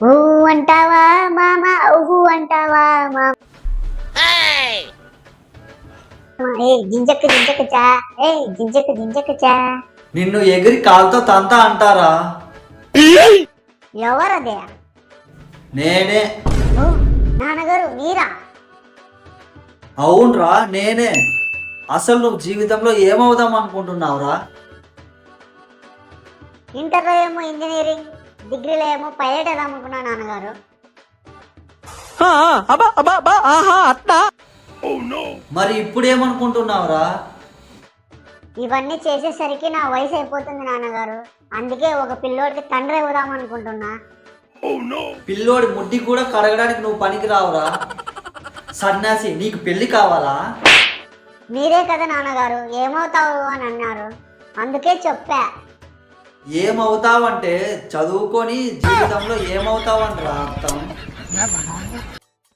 ఊ అంటావా మామ ఊహు అంటావా మామ ఏ గింజకు గింజకు చా ఏ గింజకు గింజకు చా. నిన్ను ఎగిరి కాలుతో తంత అంటారా? ఎవరదే? నేనే. ఓ, నాన్నగారు మీరా? అవునరా నేనే. అసలు నువ్వు జీవితంలో ఏమవుదాం అనుకుంటున్నావురా? ఇంటర్లో ఏమో ఇంజనీరింగ్ డిగ్రీలో ఏమో పైలట్ అనుకున్నా నాన్నగారు మరి ఇప్పుడు ఏమనుకుంటున్నావురా ఇవన్నీ చేసేసరికి నా వయసు అయిపోతుంది నాన్నగారు. అందుకే ఒక పిల్లోడికి తండ్రి అవుదాం అనుకుంటున్నా పిల్లోడి ముడ్డి కూడా కడగడానికి నువ్వు పనికి రావురా సన్యాసి నీకు పెళ్ళి కావాలా? మీరే కదా నాన్నగారు ఏమవుతావు అని అన్నారు. అందుకే చెప్పా. ఏమవుతావంటే చదువుకొని జీవితంలో ఏమవుతావంటరా అర్థం?